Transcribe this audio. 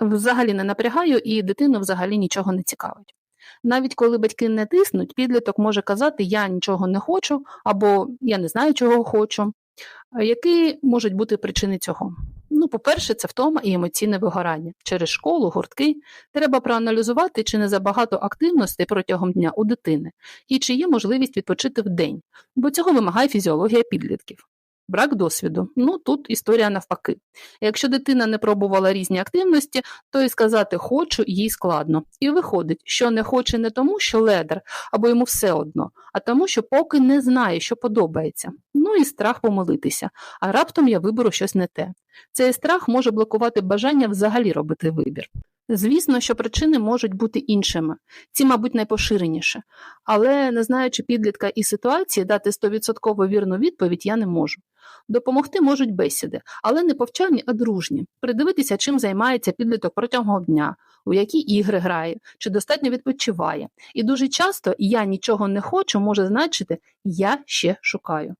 взагалі не напрягаю і дитину взагалі нічого не цікавить. Навіть коли батьки не тиснуть, підліток може казати Я нічого не хочу або Я не знаю, чого хочу. Які можуть бути причини цього? Ну, по-перше, це втома і емоційне вигорання. Через школу, гуртки треба проаналізувати, чи не забагато активностей протягом дня у дитини, і чи є можливість відпочити в день, бо цього вимагає фізіологія підлітків. Брак досвіду. Ну тут історія навпаки. Якщо дитина не пробувала різні активності, то і сказати хочу їй складно. І виходить, що не хоче не тому, що ледер або йому все одно, а тому, що поки не знає, що подобається. Ну і страх помилитися, а раптом я виберу щось не те. Цей страх може блокувати бажання взагалі робити вибір. Звісно, що причини можуть бути іншими, ці, мабуть, найпоширеніше, але не знаючи підлітка і ситуації, дати 100% вірну відповідь я не можу. Допомогти можуть бесіди, але не повчальні, а дружні. Придивитися, чим займається підліток протягом дня, у які ігри грає, чи достатньо відпочиває. І дуже часто я нічого не хочу може значити я ще шукаю.